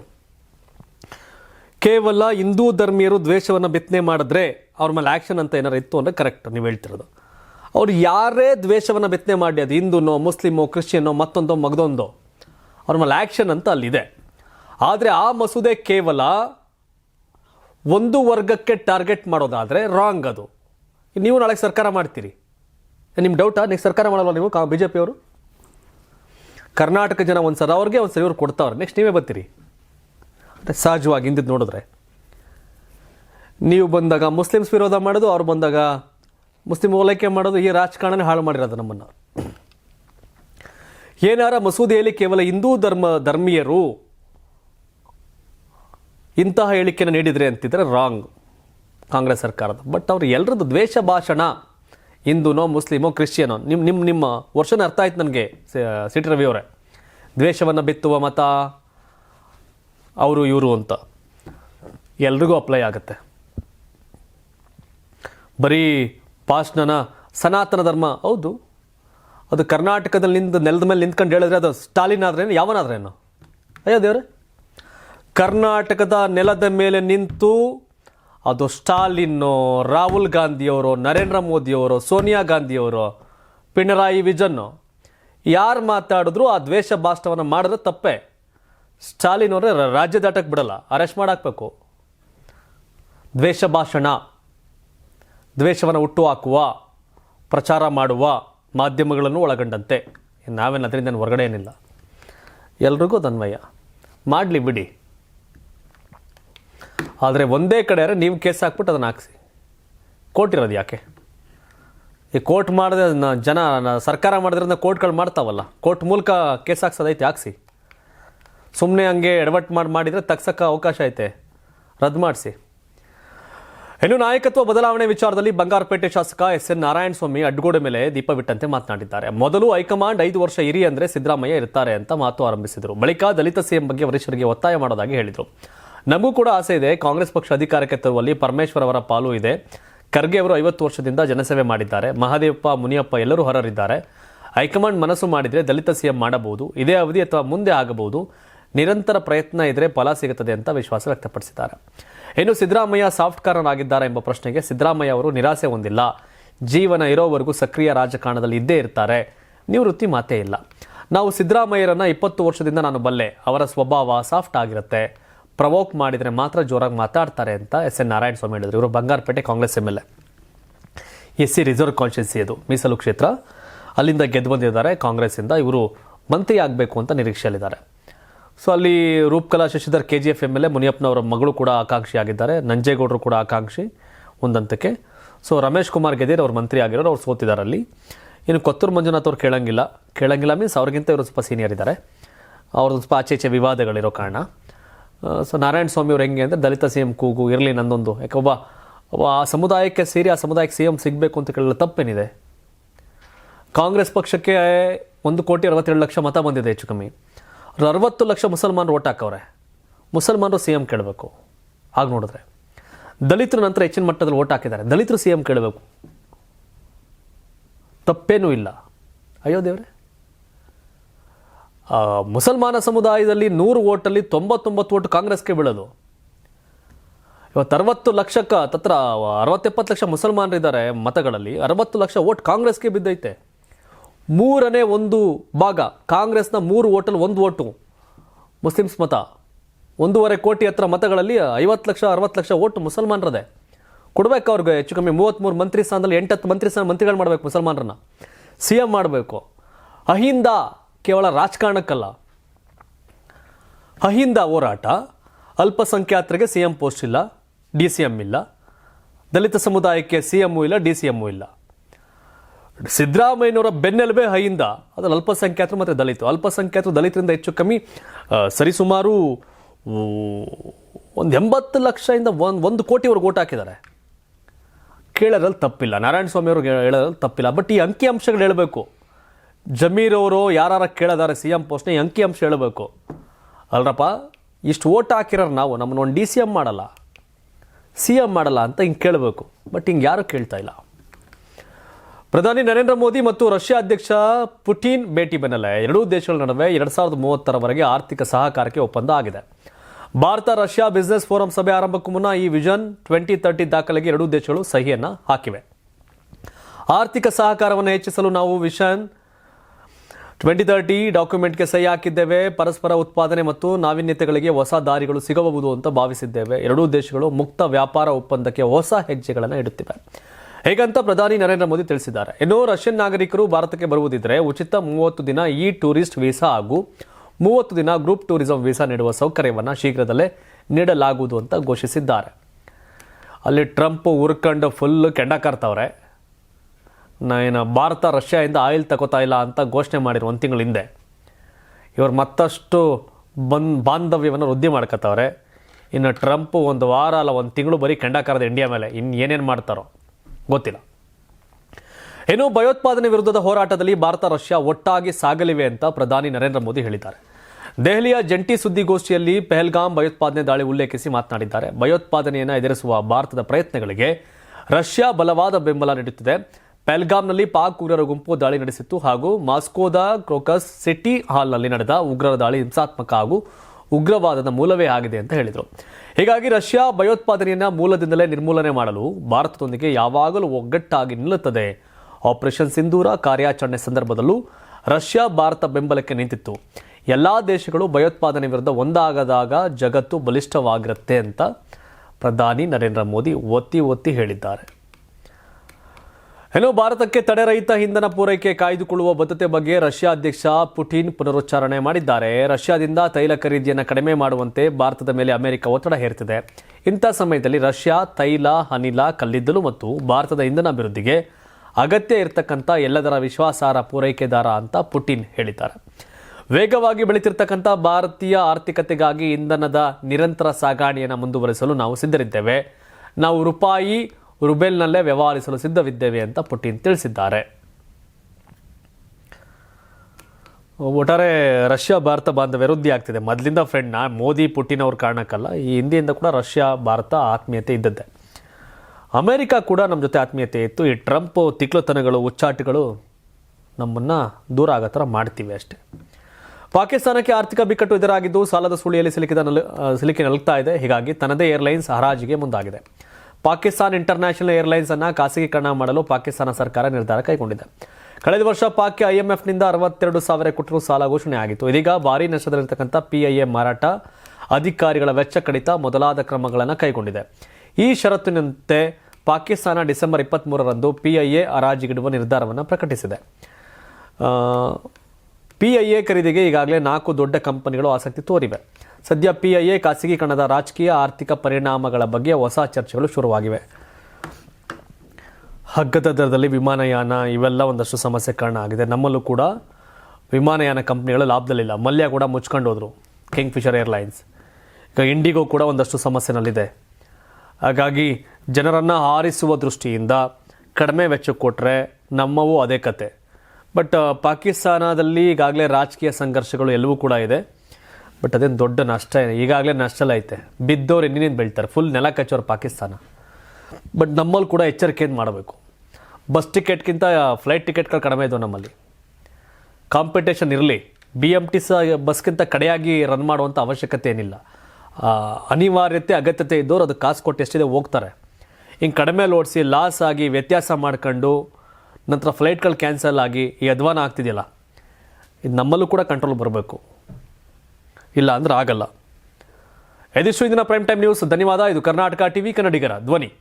ಕೇವಲ ಹಿಂದೂ ಧರ್ಮೀಯರು ದ್ವೇಷವನ್ನು ಬಿತ್ತನೆ ಮಾಡಿದ್ರೆ ಅವ್ರ ಮೇಲೆ ಆ್ಯಕ್ಷನ್ ಅಂತ ಏನಾರು ಇತ್ತು ಅಂದರೆ ಕರೆಕ್ಟ್ ನೀವು ಹೇಳ್ತಿರೋದು. ಅವ್ರು ಯಾರೇ ದ್ವೇಷವನ್ನು ಬಿತ್ತನೆ ಮಾಡಿ, ಅದು ಹಿಂದೂನೋ, ಮುಸ್ಲಿಮೋ, ಕ್ರಿಶ್ಚಿಯನ್ನೋ, ಮತ್ತೊಂದೋ, ಮಗದೊಂದೋ, ಅವ್ರ ಮೇಲೆ ಆ್ಯಕ್ಷನ್ ಅಂತ ಅಲ್ಲಿದೆ. ಆದರೆ ಆ ಮಸೂದೆ ಕೇವಲ ಒಂದು ವರ್ಗಕ್ಕೆ ಟಾರ್ಗೆಟ್ ಮಾಡೋದಾದರೆ ರಾಂಗ್ ಅದು. ನೀವು ನಾಳೆಗೆ ಸರ್ಕಾರ ಮಾಡ್ತೀರಿ. ನಿಮ್ಮ ಡೌಟಾ ನೀವು ಸರ್ಕಾರ ಮಾಡಲ್ವ ನೀವು? ಕಾ ಬಿ ಜೆ ಪಿಯವರು ಕರ್ನಾಟಕ ಜನ ಒಂದು ಸಲ ಅವ್ರಿಗೆ ಒಂದು ಸಲ ಇವ್ರು ಕೊಡ್ತಾವ್ರೆ. ನೆಕ್ಸ್ಟ್ ನೀವೇ ಬರ್ತೀರಿ. ಸಹಜವಾಗಿ ಹಿಂದಿದ್ದು ನೋಡಿದ್ರೆ. ನೀವು ಬಂದಾಗ ಮುಸ್ಲಿಮ್ಸ್ ವಿರೋಧ ಮಾಡೋದು, ಅವ್ರು ಬಂದಾಗ ಮುಸ್ಲಿಂ ಓಲೈಕೆ ಮಾಡೋದು, ಈ ರಾಜಕಾರಣನೇ ಹಾಳು ಮಾಡಿರೋದು ನಮ್ಮನ್ನು. ಏನಾರ ಮಸೂದೆಯಲ್ಲಿ ಕೇವಲ ಹಿಂದೂ ಧರ್ಮ, ಧರ್ಮೀಯರು ಇಂತಹ ಹೇಳಿಕೆಯನ್ನು ನೀಡಿದ್ರೆ ಅಂತಿದ್ರೆ ರಾಂಗ್ ಕಾಂಗ್ರೆಸ್ ಸರ್ಕಾರದ. ಬಟ್ ಅವ್ರು ಎಲ್ಲರದ್ದು ದ್ವೇಷ ಭಾಷಣ. ಹಿಂದೂನೋ ಮುಸ್ಲಿಮೋ ಕ್ರಿಶ್ಚಿಯನೋ? ನಿಮ್ಮ ನಿಮ್ಮ ನಿಮ್ಮ ವರ್ಷನೇ ಅರ್ಥ ಆಯ್ತು ನನಗೆ ಸಿಟಿ ರವಿ ಅವರೇ. ದ್ವೇಷವನ್ನು ಬಿತ್ತುವ ಮತ ಅವರು ಇವರು ಅಂತ. ಎಲ್ರಿಗೂ ಅಪ್ಲೈ ಆಗುತ್ತೆ. ಬರೀ ಪಾಶ್ನನ ಸನಾತನ ಧರ್ಮ, ಹೌದು. ಅದು ಕರ್ನಾಟಕದಲ್ಲಿ ನಿಂತು ನೆಲದ ಮೇಲೆ ನಿಂತ್ಕೊಂಡು ಹೇಳಿದ್ರೆ ಅದು ಸ್ಟಾಲಿನ್ ಆದ್ರೇನು, ಯಾವನಾದ್ರೇನು? ಅಯ್ಯೋ ದೇವ್ರೆ. ಕರ್ನಾಟಕದ ನೆಲದ ಮೇಲೆ ನಿಂತು ಅದು ಸ್ಟಾಲಿನ್ನು ರಾಹುಲ್ ಗಾಂಧಿಯವರು, ನರೇಂದ್ರ ಮೋದಿಯವರು, ಸೋನಿಯಾ ಗಾಂಧಿಯವರು. ಪಿಣರಾಯಿ ವಿಜನ್ನು ಯಾರು ಮಾತಾಡಿದ್ರು ಆ ದ್ವೇಷ ಭಾಷಣವನ್ನು ಮಾಡಿದ್ರೆ ತಪ್ಪೇ. ಸ್ಟಾಲಿನ್ ಅವರೇ ರಾಜ್ಯ ದಾಟಕ್ಕೆ ಬಿಡಲ್ಲ, ಅರೆಸ್ಟ್ ಮಾಡಾಕ್ಬೇಕು. ದ್ವೇಷ ಭಾಷಣ ದ್ವೇಷವನ್ನು ಹುಟ್ಟು ಹಾಕುವ, ಪ್ರಚಾರ ಮಾಡುವ ಮಾಧ್ಯಮಗಳನ್ನು ಒಳಗೊಂಡಂತೆ. ನಾವೇನು ಅದರಿಂದ ಹೊರಗಡೆ ಏನಿಲ್ಲ. ಎಲ್ರಿಗೂ ಅದನ್ವಯ ಮಾಡಲಿ ಬಿಡಿ. ಆದರೆ ಒಂದೇ ಕಡೆ ನೀವು ಕೇಸ್ ಹಾಕ್ಬಿಟ್ಟು ಅದನ್ನು ಹಾಕ್ಸಿ. ಕೋರ್ಟ್ ಇರೋದು ಯಾಕೆ? ಈ ಕೋರ್ಟ್ ಮಾಡಿದ್ರೆ ಜನ ಸರ್ಕಾರ ಮಾಡಿದ್ರಿಂದ ಕೋರ್ಟ್ಗಳು ಮಾಡ್ತಾವಲ್ಲ, ಕೋರ್ಟ್ ಮೂಲಕ ಕೇಸ್ ಹಾಕ್ಸೋದೈತೆ, ಹಾಕ್ಸಿ. ಸುಮ್ಮನೆ ಹಂಗೆ ಎಡವಟ್ಟು ಮಾಡಿ, ಮಾಡಿದರೆ ತಗ್ಸೋಕ್ಕೆ ಅವಕಾಶ ಐತೆ. ರದ್ದು ಮಾಡಿಸಿ. ಇನ್ನು ನಾಯಕತ್ವ ಬದಲಾವಣೆ ವಿಚಾರದಲ್ಲಿ ಬಂಗಾರಪೇಟೆ ಶಾಸಕ ಎಸ್ ಎನ್ ನಾರಾಯಣ ಸ್ವಾಮಿ ಅಡ್ಗೋಡೆ ಮೇಲೆ ದೀಪ ಬಿಟ್ಟಂತೆ ಮಾತನಾಡಿದ್ದಾರೆ. ಮೊದಲು ಹೈಕಮಾಂಡ್ ಐದು ವರ್ಷ ಇರಿ ಅಂದರೆ ಸಿದ್ದರಾಮಯ್ಯ ಇರ್ತಾರೆ ಅಂತ ಮಾತು ಆರಂಭಿಸಿದರು. ಬಳಿಕ ದಲಿತ ಸಿಎಂ ಬಗ್ಗೆ ವರಿಷ್ಠರಿಗೆ ಒತ್ತಾಯ ಮಾಡೋದಾಗಿ ಹೇಳಿದರು. ನಮಗೂ ಕೂಡ ಆಸೆ ಇದೆ. ಕಾಂಗ್ರೆಸ್ ಪಕ್ಷ ಅಧಿಕಾರಕ್ಕೆ ತರುವಲ್ಲಿ ಪರಮೇಶ್ವರ್ ಅವರ ಪಾಲು ಇದೆ. ಖರ್ಗೆ ಅವರು ಐವತ್ತು ವರ್ಷದಿಂದ ಜನಸೇವೆ ಮಾಡಿದ್ದಾರೆ. ಮಹಾದೇವಪ್ಪ, ಮುನಿಯಪ್ಪ ಎಲ್ಲರೂ ಹೊರರಿದ್ದಾರೆ. ಹೈಕಮಾಂಡ್ ಮನಸ್ಸು ಮಾಡಿದರೆ ದಲಿತ ಸಿಎಂ ಮಾಡಬಹುದು. ಇದೇ ಅವಧಿ ಅಥವಾ ಮುಂದೆ ಆಗಬಹುದು. ನಿರಂತರ ಪ್ರಯತ್ನ ಇದ್ರೆ ಫಲ ಸಿಗುತ್ತದೆ ಅಂತ ವಿಶ್ವಾಸ ವ್ಯಕ್ತಪಡಿಸಿದ್ದಾರೆ. ಇನ್ನು ಸಿದ್ದರಾಮಯ್ಯ ಸಾಫ್ಟ್ ಕಾರ್ನರ್ ಆಗಿದ್ದಾರೆ ಎಂಬ ಪ್ರಶ್ನೆಗೆ ಸಿದ್ದರಾಮಯ್ಯ ಅವರು ನಿರಾಸೆ ಹೊಂದಿಲ್ಲ. ಜೀವನ ಇರೋವರೆಗೂ ಸಕ್ರಿಯ ರಾಜಕಾರಣದಲ್ಲಿ ಇದ್ದೇ ಇರ್ತಾರೆ. ನಿವೃತ್ತಿ ಮಾತೇ ಇಲ್ಲ. ನಾವು ಸಿದ್ದರಾಮಯ್ಯರನ್ನು ಇಪ್ಪತ್ತು ವರ್ಷದಿಂದ ನಾನು ಬಲ್ಲೆ. ಅವರ ಸ್ವಭಾವ ಸಾಫ್ಟ್ ಆಗಿರುತ್ತೆ. ಪ್ರವೋಕ್ ಮಾಡಿದರೆ ಮಾತ್ರ ಜೋರಾಗಿ ಮಾತಾಡ್ತಾರೆ ಅಂತ ಎಸ್ ಎನ್ ನಾರಾಯಣ ಸ್ವಾಮಿ ಹೇಳಿದರು. ಇವರು Bangarapet Congress M L A. S C reserve constituency ಅದು, ಮೀಸಲು ಕ್ಷೇತ್ರ. ಅಲ್ಲಿಂದ ಗೆದ್ದು ಬಂದಿದ್ದಾರೆ ಕಾಂಗ್ರೆಸ್ಸಿಂದ. ಇವರು ಮಂತ್ರಿ ಆಗಬೇಕು ಅಂತ ನಿರೀಕ್ಷೆಯಲ್ಲಿದ್ದಾರೆ. ಸೊ ಅಲ್ಲಿ Roopakala Shashidhar K G F M L A, ಮುನಿಯಪ್ಪನವರ ಮಗಳು ಕೂಡ ಆಕಾಂಕ್ಷಿ ಆಗಿದ್ದಾರೆ ನಂಜೇಗೌಡರು ಕೂಡ ಆಕಾಂಕ್ಷಿ ಒಂದಂತಕ್ಕೆ. ಸೊ ರಮೇಶ್ ಕುಮಾರ್ ಗೆದೀರ್ ಅವ್ರು ಮಂತ್ರಿ ಆಗಿರೋರು ಅವ್ರು ಸೋತಿದ್ದಾರೆ ಅಲ್ಲಿ. ಇನ್ನು ಕೊತ್ತೂರು ಮಂಜುನಾಥ್ ಅವ್ರು ಕೇಳಂಗಿಲ್ಲ. ಕೇಳಂಗಿಲ್ಲ ಮೀನ್ಸ್ ಅವ್ರಿಗಿಂತ ಇವರು ಸ್ವಲ್ಪ ಸೀನಿಯರ್ ಇದ್ದಾರೆ. ಅವ್ರದ್ದು ಸ್ವಲ್ಪ ಆಚೆ ಈಚೆ ವಿವಾದಗಳಿರೋ ಕಾರಣ. ಸೊ ನಾರಾಯಣ ಸ್ವಾಮಿ ಅವ್ರು ಹೆಂಗೆ ಅಂದರೆ ದಲಿತ ಸಿ ಎಂ ಕೂಗು ಇರಲಿ ನಂದೊಂದು. ಯಾಕೆ ಒಬ್ಬ ಆ ಸಮುದಾಯಕ್ಕೆ ಸೇರಿ ಆ ಸಮುದಾಯಕ್ಕೆ ಸಿ ಎಂ ಸಿಗಬೇಕು ಅಂತ ಕೇಳಲು ತಪ್ಪೇನಿದೆ. ಕಾಂಗ್ರೆಸ್ ಪಕ್ಷಕ್ಕೆ ಒಂದು ಕೋಟಿ ಅರವತ್ತೇಳು ಲಕ್ಷ ಮತ ಬಂದಿದೆ ಹೆಚ್ಚು ಕಮ್ಮಿ. ಅವ್ರು ಅರವತ್ತು ಲಕ್ಷ ಮುಸಲ್ಮಾನರು ಓಟ್ ಹಾಕವ್ರೆ. ಮುಸಲ್ಮಾನರು ಸಿ ಎಂ ಕೇಳಬೇಕು. ಆಗ ನೋಡಿದ್ರೆ. ದಲಿತರು ನಂತರ ಹೆಚ್ಚಿನ ಮಟ್ಟದಲ್ಲಿ ಓಟ್ ಹಾಕಿದ್ದಾರೆ. ದಲಿತರು ಸಿ ಎಂ ಕೇಳಬೇಕು. ತಪ್ಪೇನೂ ಇಲ್ಲ. ಅಯ್ಯೋ ದೇವ್ರೆ. ಮುಸಲ್ಮಾನ ಸಮುದಾಯದಲ್ಲಿ ನೂರು ಓಟಲ್ಲಿ ತೊಂಬತ್ತೊಂಬತ್ತು ಓಟ್ ಕಾಂಗ್ರೆಸ್ಗೆ ಬೀಳೋದು. ಇವತ್ತು ಅರವತ್ತು ಲಕ್ಷಕ್ಕೆ, ತತ್ರ ಅರವತ್ತೆಪ್ಪತ್ತು ಲಕ್ಷ ಮುಸಲ್ಮಾನರಿದ್ದಾರೆ ಮತಗಳಲ್ಲಿ, ಅರವತ್ತು ಲಕ್ಷ ಓಟ್ ಕಾಂಗ್ರೆಸ್ಗೆ ಬಿದ್ದೈತೆ. ಮೂರನೇ ಒಂದು ಭಾಗ, ಕಾಂಗ್ರೆಸ್ನ ಮೂರು ಓಟಲ್ಲಿ ಒಂದು ಓಟು, ಮುಸ್ಲಿಮ್ಸ್ ಮತ. ಒಂದೂವರೆ ಕೋಟಿ ಹತ್ರ ಮತಗಳಲ್ಲಿ ಐವತ್ತು ಲಕ್ಷ, ಅರವತ್ತು ಲಕ್ಷ ಓಟು ಮುಸಲ್ಮಾನರದೇ. ಕೊಡಬೇಕು ಅವ್ರಿಗೆ ಹೆಚ್ಚು ಕಮ್ಮಿ, ಮೂವತ್ತ್ಮೂರು ಮಂತ್ರಿ ಸ್ಥಾನದಲ್ಲಿ ಎಂಟತ್ತು ಮಂತ್ರಿ ಸ್ಥಾನ ಮಂತ್ರಿಗಳು ಮಾಡಬೇಕು ಮುಸಲ್ಮಾನರನ್ನ. ಸಿ ಎಂ ಮಾಡಬೇಕು. ಅಹಿಂದ ಕೇವಲ ರಾಜಕಾರಣಕ್ಕಲ್ಲ. ಅಹಿಂದ ಹೋರಾಟ, ಅಲ್ಪಸಂಖ್ಯಾತರಿಗೆ ಸಿ ಎಂ ಪೋಸ್ಟ್ ಇಲ್ಲ, ಡಿ ಸಿ ಎಂ ಇಲ್ಲ, ದಲಿತ ಸಮುದಾಯಕ್ಕೆ ಸಿ ಎಮ್ಮು ಇಲ್ಲ, ಡಿ ಸಿ ಎಮ್ಮು ಇಲ್ಲ. ಸಿದ್ದರಾಮಯ್ಯನವರ ಬೆನ್ನೆಲುಬೇ ಅಹಿಂದ, ಅದರಲ್ಲಿ ಅಲ್ಪಸಂಖ್ಯಾತರು ಮತ್ತು ದಲಿತರು. ಅಲ್ಪಸಂಖ್ಯಾತರು ದಲಿತರಿಂದ ಹೆಚ್ಚು ಕಮ್ಮಿ ಸರಿಸುಮಾರು ಒಂದು ಎಂಬತ್ತು ಲಕ್ಷದಿಂದ ಒಂದು ಒಂದು ಕೋಟಿವರೆಗೆ ಓಟ್ ಹಾಕಿದ್ದಾರೆ. ಕೇಳೋದ್ರಲ್ಲಿ ತಪ್ಪಿಲ್ಲ. ನಾರಾಯಣ ಸ್ವಾಮಿ ಅವ್ರಿಗೆ ಹೇಳೋದ್ರಲ್ಲಿ ತಪ್ಪಿಲ್ಲ. ಬಟ್ ಈ ಅಂಕಿಅಂಶಗಳು ಹೇಳಬೇಕು. ಜಮೀರ್ ಅವರು ಯಾರು ಕೇಳಿದಾರೆ ಸಿ ಎಂ ಪೋಸ್ಟ್ನ ಅಂಕಿ ಅಂಶ ಹೇಳಬೇಕು. ಅಲ್ರಪ್ಪ, ಇಷ್ಟು ಓಟ್ ಹಾಕಿರೋರು ನಾವು, ನಮ್ಮನ್ನ ಒಂದು ಡಿ ಸಿ ಎಂ ಮಾಡಲ್ಲ. ಸಿ ಎಂ ಮಾಡಲ್ಲ ಅಂತ ಹಿಂಗೆ ಕೇಳಬೇಕು. ಬಟ್ ಹಿಂಗೆ ಯಾರು ಕೇಳ್ತಾ ಇಲ್ಲ. ಪ್ರಧಾನಿ ನರೇಂದ್ರ ಮೋದಿ ಮತ್ತು ರಷ್ಯಾ ಅಧ್ಯಕ್ಷ ಪುಟಿನ್ ಭೇಟಿ ಬೆನ್ನಲ್ಲೇ ಎರಡೂ ದೇಶಗಳ ನಡುವೆ ಎರಡು ಸಾವಿರದ ಮೂವತ್ತರವರೆಗೆ ಆರ್ಥಿಕ ಸಹಕಾರಕ್ಕೆ ಒಪ್ಪಂದ ಆಗಿದೆ. ಭಾರತ ರಷ್ಯಾ ಬಿಸ್ನೆಸ್ ಫೋರಂ ಸಭೆ ಆರಂಭಕ್ಕೂ ಮುನ್ನ ಈ ವಿಷನ್ ಟ್ವೆಂಟಿ ತರ್ಟಿ ದಾಖಲೆಗೆ ಎರಡೂ ದೇಶಗಳು ಸಹಿಯನ್ನು ಹಾಕಿವೆ. ಆರ್ಥಿಕ ಸಹಕಾರವನ್ನು ಹೆಚ್ಚಿಸಲು ನಾವು ವಿಷನ್ ಟ್ವೆಂಟಿ ತರ್ಟಿ ಡಾಕ್ಯುಮೆಂಟ್ಗೆ ಸಹಿ ಹಾಕಿದ್ದೇವೆ. ಪರಸ್ಪರ ಉತ್ಪಾದನೆ ಮತ್ತು ನಾವೀನ್ಯತೆಗಳಿಗೆ ಹೊಸ ದಾರಿಗಳು ಸಿಗಬಹುದು ಅಂತ ಭಾವಿಸಿದ್ದೇವೆ. ಎರಡೂ ದೇಶಗಳು ಮುಕ್ತ ವ್ಯಾಪಾರ ಒಪ್ಪಂದಕ್ಕೆ ಹೊಸ ಹೆಜ್ಜೆಗಳನ್ನು ಇಡುತ್ತಿವೆ. ಹೇಗಂತ ಪ್ರಧಾನಿ ನರೇಂದ್ರ ಮೋದಿ ತಿಳಿಸಿದ್ದಾರೆ. ಇನ್ನು ರಷ್ಯನ್ ನಾಗರಿಕರು ಭಾರತಕ್ಕೆ ಬರುವುದಿದ್ರೆ ಉಚಿತ ಮೂವತ್ತು ದಿನ ಇ ಟೂರಿಸ್ಟ್ ವೀಸಾ ಹಾಗೂ ಮೂವತ್ತು ದಿನ ಗ್ರೂಪ್ ಟೂರಿಸಂ ವೀಸಾ ನೀಡುವ ಸೌಕರ್ಯವನ್ನು ಶೀಘ್ರದಲ್ಲೇ ನೀಡಲಾಗುವುದು ಅಂತ ಘೋಷಿಸಿದ್ದಾರೆ. ಅಲ್ಲಿ ಟ್ರಂಪ್ ಉರ್ಕಂಡು ಫುಲ್ ಕೆಂಡ ಕಾರ್ತಾವ್ರೆ ನಾನು ಭಾರತ ರಷ್ಯಾದಿಂದ ಆಯಿಲ್ ತಗೋತಾ ಇಲ್ಲ ಅಂತ ಘೋಷಣೆ ಮಾಡಿರು ಒಂದು ತಿಂಗಳ ಹಿಂದೆ. ಇವರು ಮತ್ತಷ್ಟು ಬನ್ ಬಾಂಧವ್ಯವನ್ನು ವೃದ್ಧಿ ಮಾಡ್ಕೋತಾವ್ರೆ ಇನ್ನು ಟ್ರಂಪ್ ಒಂದು ವಾರ ಅಲ್ಲ, ಒಂದು ತಿಂಗಳು ಬರೀ ಕಂಡಾಕಾರದ ಇಂಡಿಯಾ ಮೇಲೆ. ಇನ್ನು ಏನೇನು ಮಾಡ್ತಾರೋ ಗೊತ್ತಿಲ್ಲ. ಇನ್ನು ಭಯೋತ್ಪಾದನೆ ವಿರುದ್ಧದ ಹೋರಾಟದಲ್ಲಿ ಭಾರತ, ರಷ್ಯಾ ಒಟ್ಟಾಗಿ ಸಾಗಲಿವೆ ಅಂತ ಪ್ರಧಾನಿ ನರೇಂದ್ರ ಮೋದಿ ಹೇಳಿದ್ದಾರೆ. ದೆಹಲಿಯ ಜಂಟಿ ಸುದ್ದಿಗೋಷ್ಠಿಯಲ್ಲಿ ಪೆಹಲ್ಗಾಮ್ ಭಯೋತ್ಪಾದನೆ ದಾಳಿ ಉಲ್ಲೇಖಿಸಿ ಮಾತನಾಡಿದ್ದಾರೆ. ಭಯೋತ್ಪಾದನೆಯನ್ನು ಎದುರಿಸುವ ಭಾರತದ ಪ್ರಯತ್ನಗಳಿಗೆ ರಷ್ಯಾ ಬಲವಾದ ಬೆಂಬಲ ನೀಡುತ್ತಿದೆ. ಪೆಹಲ್ಗಾಮ್ನಲ್ಲಿ ಪಾಕ್ ಉಗ್ರರ ಗುಂಪು ದಾಳಿ ನಡೆಸಿತ್ತು ಹಾಗೂ ಮಾಸ್ಕೋದ ಕ್ರೋಕಸ್ ಸಿಟಿ ಹಾಲ್ನಲ್ಲಿ ನಡೆದ ಉಗ್ರರ ದಾಳಿ ಹಿಂಸಾತ್ಮಕ ಹಾಗೂ ಉಗ್ರವಾದದ ಮೂಲವೇ ಆಗಿದೆ ಅಂತ ಹೇಳಿದರು. ಹೀಗಾಗಿ ರಷ್ಯಾ ಭಯೋತ್ಪಾದನೆಯನ್ನು ಮೂಲದಿಂದಲೇ ನಿರ್ಮೂಲನೆ ಮಾಡಲು ಭಾರತದೊಂದಿಗೆ ಯಾವಾಗಲೂ ಒಗ್ಗಟ್ಟಾಗಿ ನಿಲ್ಲುತ್ತದೆ. ಆಪರೇಷನ್ ಸಿಂಧೂರ ಕಾರ್ಯಾಚರಣೆ ಸಂದರ್ಭದಲ್ಲೂ ರಷ್ಯಾ ಭಾರತ ಬೆಂಬಲಕ್ಕೆ ನಿಂತಿತ್ತು. ಎಲ್ಲಾ ದೇಶಗಳು ಭಯೋತ್ಪಾದನೆ ವಿರುದ್ಧ ಒಂದಾಗದಾಗ ಜಗತ್ತು ಬಲಿಷ್ಠವಾಗಿರುತ್ತೆ ಅಂತ ಪ್ರಧಾನಿ ನರೇಂದ್ರ ಮೋದಿ ಒತ್ತಿ ಒತ್ತಿ ಹೇಳಿದ್ದಾರೆ. ಇನ್ನು ಭಾರತಕ್ಕೆ ತಡೆರಹಿತ ಇಂಧನ ಪೂರೈಕೆ ಕಾಯ್ದುಕೊಳ್ಳುವ ಬದ್ಧತೆ ಬಗ್ಗೆ ರಷ್ಯಾ ಅಧ್ಯಕ್ಷ ಪುಟಿನ್ ಪುನರುಚ್ಚಾರಣೆ ಮಾಡಿದ್ದಾರೆ. ರಷ್ಯಾದಿಂದ ತೈಲ ಖರೀದಿಯನ್ನು ಕಡಿಮೆ ಮಾಡುವಂತೆ ಭಾರತದ ಮೇಲೆ ಅಮೆರಿಕ ಒತ್ತಡ ಹೇರ್ತಿದೆ. ಇಂಥ ಸಮಯದಲ್ಲಿ ರಷ್ಯಾ ತೈಲ, ಅನಿಲ, ಕಲ್ಲಿದ್ದಲು ಮತ್ತು ಭಾರತದ ಇಂಧನ ಅಭಿವೃದ್ಧಿಗೆ ಅಗತ್ಯ ಇರತಕ್ಕಂಥ ಎಲ್ಲದರ ವಿಶ್ವಾಸಾರ್ಹ ಪೂರೈಕೆದಾರ ಅಂತ ಪುಟಿನ್ ಹೇಳಿದ್ದಾರೆ. ವೇಗವಾಗಿ ಬೆಳೀತಿರ್ತಕ್ಕಂಥ ಭಾರತೀಯ ಆರ್ಥಿಕತೆಗಾಗಿ ಇಂಧನದ ನಿರಂತರ ಸಾಗಾಣೆಯನ್ನು ಮುಂದುವರಿಸಲು ನಾವು ಸಿದ್ಧರಿದ್ದೇವೆ. ನಾವು ರೂಪಾಯಿ ರುಬೆಲ್ನಲ್ಲೇ ವ್ಯವಹರಿಸಲು ಸಿದ್ಧವಿದ್ದೇವೆ ಅಂತ ಪುಟಿನ್ ತಿಳಿಸಿದ್ದಾರೆ. ಒಟ್ಟಾರೆ ರಷ್ಯಾ ಭಾರತ ಬಾಂಧವ್ಯ ವೃದ್ಧಿ ಆಗ್ತಿದೆ. ಮೊದಲಿಂದ ಫ್ರೆಂಡ್ನ ಮೋದಿ, ಪುಟಿನ್ ಅವ್ರ ಕಾರಣಕ್ಕಲ್ಲ, ಈ ಹಿಂದೆಯಿಂದ ಕೂಡ ರಷ್ಯಾ, ಭಾರತ ಆತ್ಮೀಯತೆ ಇದ್ದದ್ದೆ. ಅಮೆರಿಕ ಕೂಡ ನಮ್ಮ ಜೊತೆ ಆತ್ಮೀಯತೆ ಇತ್ತು. ಈ ಟ್ರಂಪ್ ತಿಕ್ಲತನಗಳು, ಉಚ್ಚಾಟಗಳು ನಮ್ಮನ್ನು ದೂರ ಆಗೋ ಥರ ಮಾಡ್ತೀವಿ ಅಷ್ಟೇ. ಪಾಕಿಸ್ತಾನಕ್ಕೆ ಆರ್ಥಿಕ ಬಿಕ್ಕಟ್ಟು ಎದುರಾಗಿದ್ದು ಸಾಲದ ಸುಳಿಯಲ್ಲಿ ಸಿಲುಕಿದ ನಲ್, ಸಿಲುಕಿ ನಲುಗ್ತಾ ಇದೆ. ಹೀಗಾಗಿ ತನ್ನದೇ ಏರ್ಲೈನ್ಸ್ ಹರಾಜಿಗೆ ಮುಂದಾಗಿದೆ. ಪಾಕಿಸ್ತಾನ್ ಇಂಟರ್ನ್ಯಾಷನಲ್ ಏರ್ಲೈನ್ಸ್ ಅನ್ನು ಖಾಸಗೀಕರಣ ಮಾಡಲು ಪಾಕಿಸ್ತಾನ ಸರ್ಕಾರ ನಿರ್ಧಾರ ಕೈಗೊಂಡಿದೆ. ಕಳೆದ ವರ್ಷ ಪಾಕ್ಗೆ ಐಎಂಎಫ್ನಿಂದ ಅರವತ್ತೆರಡು ಸಾವಿರ ಕೋಟಿ ರು ಸಾಲ ಘೋಷಣೆ ಆಗಿತ್ತು. ಇದೀಗ ಭಾರೀ ನಷ್ಟದಲ್ಲಿರ್ತಕ್ಕಂಥ ಪಿಐಎ ಮಾರಾಟ, ಅಧಿಕಾರಿಗಳ ವೆಚ್ಚ ಕಡಿತ ಮೊದಲಾದ ಕ್ರಮಗಳನ್ನು ಕೈಗೊಂಡಿದೆ. ಈ ಷರತ್ತಿನಂತೆ ಪಾಕಿಸ್ತಾನ ಡಿಸೆಂಬರ್ ಇಪ್ಪತ್ತ್ಮೂರರಂದು ಪಿಐಎ ಹರಾಜಿಗಿಡುವ ನಿರ್ಧಾರವನ್ನು ಪ್ರಕಟಿಸಿದೆ. ಪಿಐಎ ಖರೀದಿಗೆ ಈಗಾಗಲೇ ನಾಲ್ಕು ದೊಡ್ಡ ಕಂಪನಿಗಳು ಆಸಕ್ತಿ ತೋರಿವೆ. ಸದ್ಯ ಪಿಐಎ ಖಾಸಗೀಕರಣದ ರಾಜಕೀಯ ಆರ್ಥಿಕ ಪರಿಣಾಮಗಳ ಬಗ್ಗೆ ಹೊಸ ಚರ್ಚೆಗಳು ಶುರುವಾಗಿವೆ. ಹಗ್ಗದ ದರದಲ್ಲಿ ವಿಮಾನಯಾನ ಇವೆಲ್ಲ ಒಂದಷ್ಟು ಸಮಸ್ಯೆ ಕಾರಣ ಆಗಿದೆ. ನಮ್ಮಲ್ಲೂ ಕೂಡ ವಿಮಾನಯಾನ ಕಂಪ್ನಿಗಳು ಲಾಭದಲ್ಲಿಲ್ಲ. ಮಲ್ಯ ಕೂಡ ಮುಚ್ಕೊಂಡು ಕಿಂಗ್ ಫಿಶರ್ ಏರ್ಲೈನ್ಸ್. ಈಗ ಇಂಡಿಗೋ ಕೂಡ ಒಂದಷ್ಟು ಸಮಸ್ಯೆನಲ್ಲಿದೆ. ಹಾಗಾಗಿ ಜನರನ್ನು ಹಾರಿಸುವ ದೃಷ್ಟಿಯಿಂದ ಕಡಿಮೆ ವೆಚ್ಚ ಕೊಟ್ಟರೆ ನಮ್ಮವೂ ಅದೇ ಕತೆ. ಬಟ್, ಪಾಕಿಸ್ತಾನದಲ್ಲಿ ಈಗಾಗಲೇ ರಾಜಕೀಯ ಸಂಘರ್ಷಗಳು ಎಲ್ಲವೂ ಕೂಡ ಇದೆ. ಬಟ್ ಅದೇನು ದೊಡ್ಡ ನಷ್ಟ ಈಗಾಗಲೇ ನಷ್ಟಲ್ಲ ಐತೆ. ಬಿದ್ದವ್ರು ಇನ್ನೇನು ಬೆಳ್ತಾರೆ. ಫುಲ್ ನೆಲ ಕಚ್ಚೋರು ಪಾಕಿಸ್ತಾನ. ಬಟ್ ನಮ್ಮಲ್ಲಿ ಕೂಡ ಎಚ್ಚರಿಕೆಯನ್ನು ಮಾಡಬೇಕು? ಬಸ್ ಟಿಕೆಟ್ಗಿಂತ ಫ್ಲೈಟ್ ಟಿಕೆಟ್ಗಳು ಕಡಿಮೆ ಇದ್ದವು ನಮ್ಮಲ್ಲಿ. ಕಾಂಪಿಟೇಷನ್ ಇರಲಿ. ಬಿ ಎಂ ಟಿ ಸ ಬಸ್ಗಿಂತ ಕಡೆಯಾಗಿ ರನ್ ಮಾಡುವಂಥ ಅವಶ್ಯಕತೆ ಏನಿಲ್ಲ. ಅನಿವಾರ್ಯತೆ, ಅಗತ್ಯತೆ ಇದ್ದವ್ರು ಅದು ಕಾಸು ಕೊಟ್ಟು ಎಷ್ಟಿದೆ ಹೋಗ್ತಾರೆ. ಹಿಂಗೆ ಕಡಿಮೆ ಓಡಿಸಿ ಲಾಸ್ ಆಗಿ, ವ್ಯತ್ಯಾಸ ಮಾಡ್ಕೊಂಡು, ನಂತರ ಫ್ಲೈಟ್ಗಳು ಕ್ಯಾನ್ಸಲ್ ಆಗಿ, ಈ ಅಧ್ವಾನ ಆಗ್ತಿದೆಯಲ್ಲ. ಇದು ನಮ್ಮಲ್ಲೂ ಕೂಡ ಕಂಟ್ರೋಲ್ ಬರಬೇಕು. ಇಲ್ಲ ಅಂದ್ರೆ ಆಗಲ್ಲ. ಎದಿಷ್ಟು ಇಂದಿನ ಪ್ರೈಮ್ ಟೈಮ್ ನ್ಯೂಸ್ ಧನ್ಯವಾದ. ಇದು ಕರ್ನಾಟಕ ಟಿವಿ ಕನ್ನಡಿಗರ ಧ್ವನಿ.